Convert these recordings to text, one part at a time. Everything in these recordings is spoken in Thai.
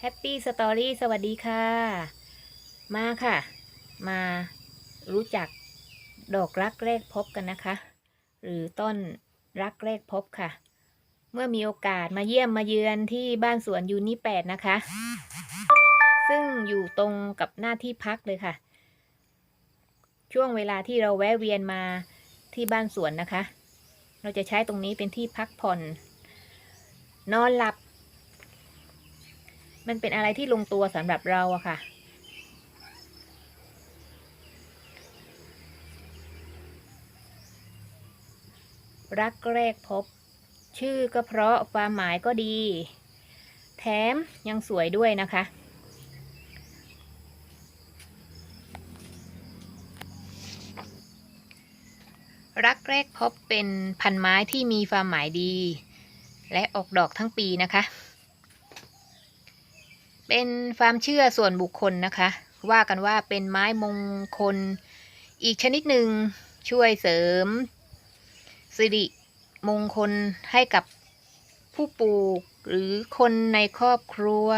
แฮปปี้สตอรี่สวัสดีค่ะ มาค่ะ มารู้จักดอกรักแรกพบกันนะคะ หรือต้นรักแรกพบค่ะ เมื่อมีโอกาสมาเยี่ยมมาเยือนที่บ้านสวนยูนิแปดนะคะ ซึ่งอยู่ตรงกับหน้าที่พักเลยค่ะ ช่วงเวลาที่เราแวะเวียนมาที่บ้านสวนนะคะ เราจะใช้ตรงนี้เป็นที่พักผ่อน นอนหลับ มันเป็นอะไรที่ลงตัวสำหรับเราอะค่ะ รักแรกพบ ชื่อก็เพราะความหมายก็ดี แถมยังสวยด้วยนะคะรักแรกพบเป็นพันไม้ที่มีความหมายดี และออกดอกทั้งปีนะคะ เป็นความเชื่อส่วนบุคคลนะคะ ว่ากันว่าเป็นไม้มงคล อีกชนิดหนึ่งช่วยเสริม สิริมงคลให้กับผู้ปลูกหรือคนในครอบครัว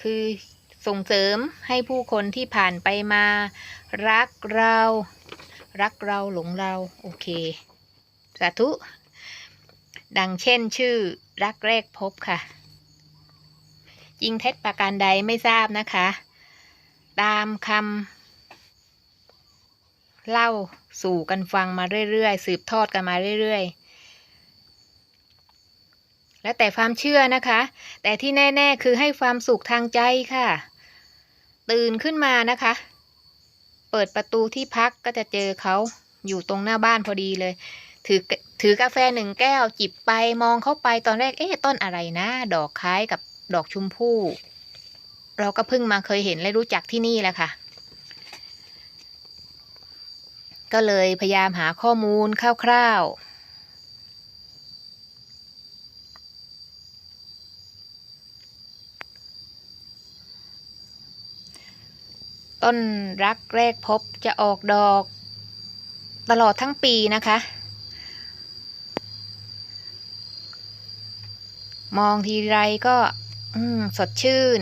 คือส่งเสริมให้ผู้คนที่ผ่านไปมา รักเรา รักเราหลงเรา โอเค สาธุ ดังเช่นชื่อรักแรกพบค่ะ จริงเท็จประการใดไม่ทราบนะคะ ตามคำเล่าสู่กันฟังมาเรื่อยๆ สืบทอดกันมาเรื่อยๆ แล้วแต่ความเชื่อนะคะ แต่ที่แน่ ๆ คือให้ความสุขทางใจค่ะ ตื่นขึ้นมานะคะ เปิดประตูที่พักก็จะเจอเขาอยู่ตรงหน้าบ้านพอดีเลย ถือถือกาแฟหนึ่งแก้วจิบไปมองเข้าไปตอนแรกเอ๊ะต้นอะไรนะ ดอกคล้ายกับ ดอกชุมพู่ เราก็เพิ่งมาเคยเห็นและรู้จักที่นี่แหละค่ะ ก็เลยพยายามหาข้อมูลคร่าวๆต้นรักแรกพบจะออกดอก ตลอดทั้งปีนะคะ มองทีไรก็ อืมสดชื่น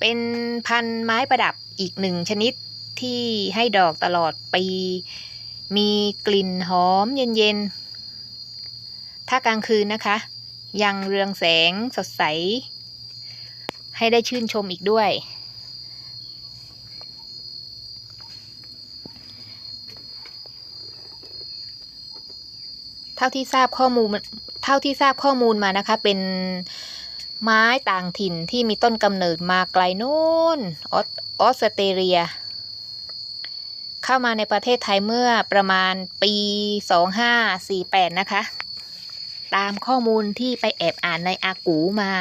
เป็นพันไม้ประดับอีกหนึ่งชนิดที่ให้ดอกตลอดปี มีกลิ่นหอมเย็นๆ ถ้ากลางคืนนะคะ ยังเรืองแสงสดใส ให้ได้ชื่นชมอีกด้วย เท่าที่ทราบข้อมูล เท่าที่ทราบข้อมูลมานะคะ เป็น ไม้ต่างถิ่นที่มีต้นกำเนิดมาไกลโน้นออสออสเตรเลีย เข้ามาในประเทศไทยเมื่อประมาณปี 2548 นะคะ ตามข้อมูลที่ไปแอบอ่านในอากูมา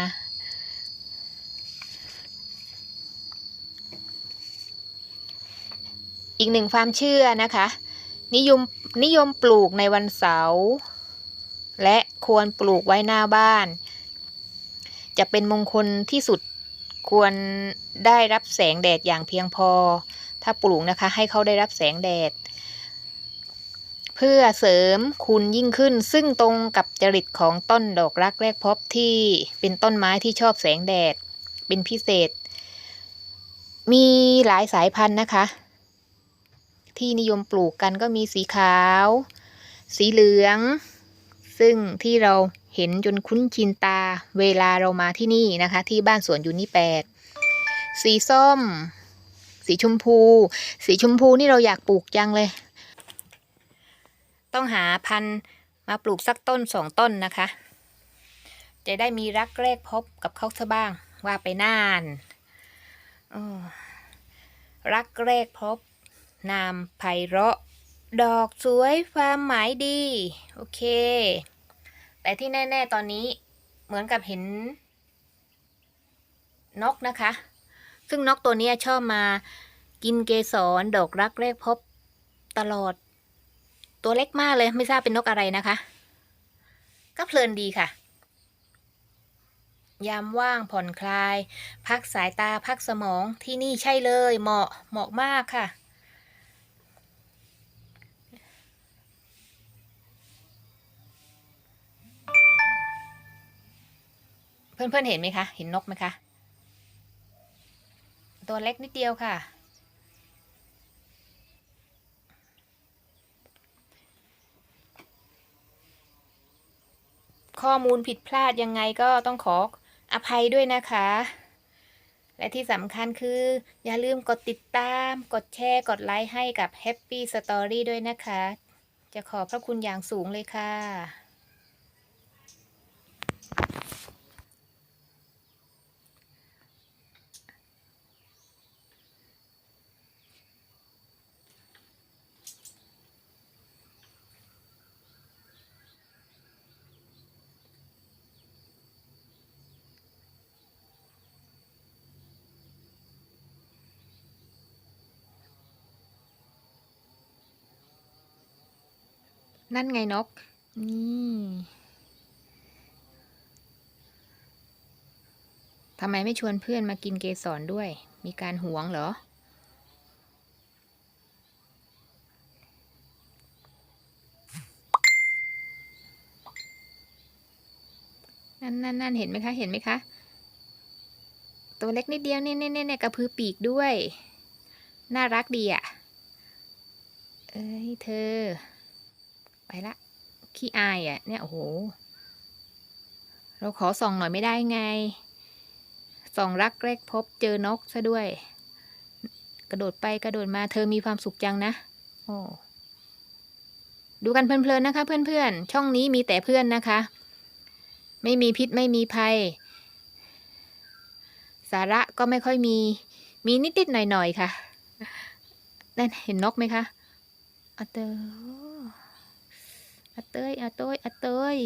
อีกหนึ่งความเชื่อนะคะ นิยมนิยมปลูกในวันเสาร์และควรปลูกไว้หน้าบ้าน จะเป็นมงคลที่สุดควรได้รับแสงแดดอย่างเพียงพอ ถ้าปลูกนะคะให้เขาได้รับแสงแดด เพื่อเสริมคุณยิ่งขึ้น ซึ่งตรงกับจริตของต้นดอกรักแรกพบที่เป็นต้นไม้ที่ชอบแสงแดด เป็นพิเศษ มีหลายสายพันธุ์นะคะ ที่นิยมปลูกกันก็มีสีขาว สีเหลือง ซึ่งที่เรา เห็นจนคุ้นชินตา เวลาเรามาที่นี่นะคะ ที่บ้านสวนยูนิแปดสีส้ม สีชมพู สีชมพูนี่เราอยากปลูกจังเลย ต้องหาพันธุ์มาปลูกสักต้นสองต้นนะคะ จะได้มีรักแรกพบกับเขาซะบ้างว่าไปน่านรักแรกพบ นามไพเราะ ดอกสวยความหมายดี โอเค แต่ที่แน่ ๆ ตอนนี้เหมือนกับเห็นนกนะคะ ซึ่งนกตัวนี้ชอบมากินเกสรดอกรักแรกพบตลอด ตัวเล็กมากเลยไม่ทราบเป็นนกอะไรนะคะ ก็เพลินดีค่ะ ยามว่างผ่อนคลาย พักสายตาพักสมองที่นี่ใช่เลยเหมาะเหมาะมากค่ะ เพื่อนๆเห็นไหมคะ เห็นนกไหมคะ ตัวเล็กนิดเดียวค่ะ ข้อมูลผิดพลาดยังไงก็ต้องขออภัยด้วยนะคะ และที่สำคัญคือ อย่าลืมกดติดตาม กดแชร์ กดไลค์ให้กับ Happy Story ด้วยนะคะ จะขอบพระคุณอย่างสูงเลยค่ะ นั่นไงนก นี่ทำไมไม่ชวนเพื่อนมากินเกสรด้วย มีการหวงเหรอ นั่นนั่นนั่นเห็นไหมคะ เห็นไหมคะ ตัวเล็กนิดเดียวเนี่ยเนี่ยเนี่ยกระพือปีกด้วย น่ารักดีอะ เอ้ยเธอ ไปละ ขี้อายอะ เนี่ย โอ้โห เราขอส่องหน่อยไม่ได้ไง ส่องรักแรกพบเจอนกซะด้วย กระโดดไปกระโดดมาเธอมีความสุขจังนะ โอ้ดูกันเพลินๆนะคะ เพื่อนๆ ช่องนี้มีแต่เพื่อนนะคะ ไม่มีพิษไม่มีภัย สาระก็ไม่ค่อยมี มีนิดๆหน่อยๆค่ะนั่นเห็นนกไหมคะอะเตอ อะเตยอะเต้ยอะเตย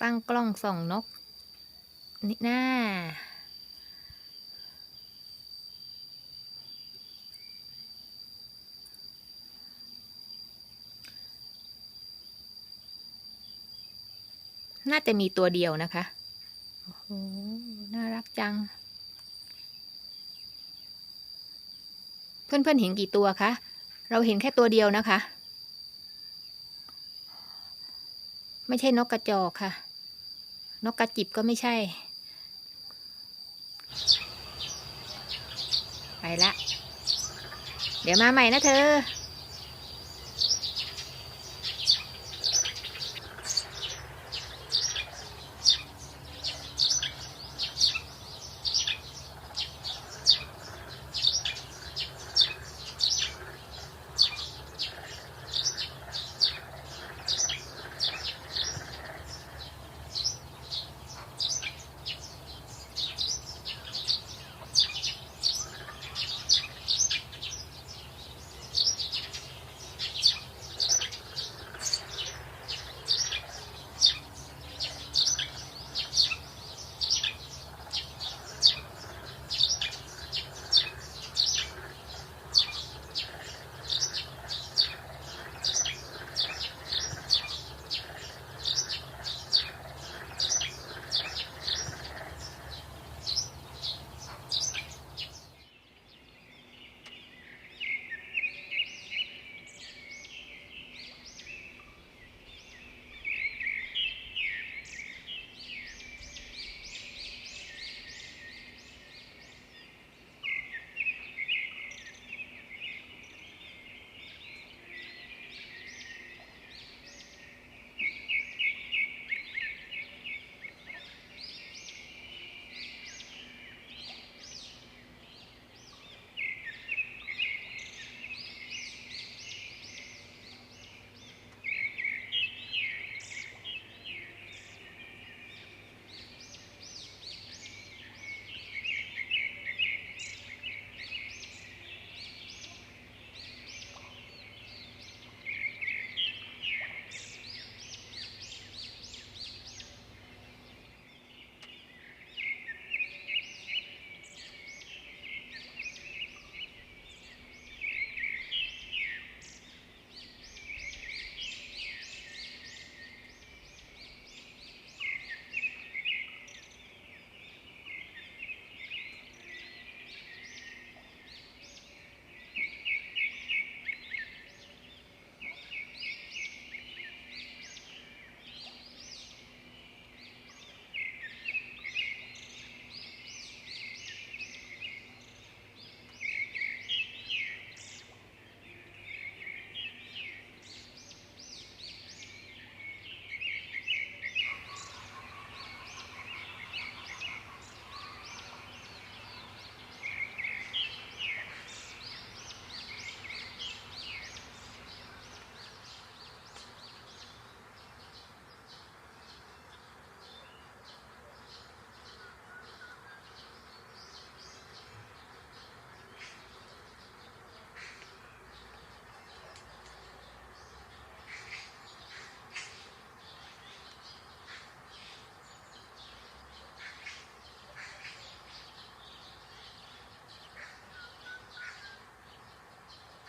ตั้งกล้องส่องนก นี่หน้าน่าจะมีตัวเดียวนะคะ โอ้โห น่ารักจัง เพื่อนๆเห็นกี่ตัวคะ เราเห็นแค่ตัวเดียวนะคะ ไม่ใช่นกกระจอกค่ะ นกกระจิบก็ไม่ใช่ ไปละ เดี๋ยวมาใหม่นะเธอ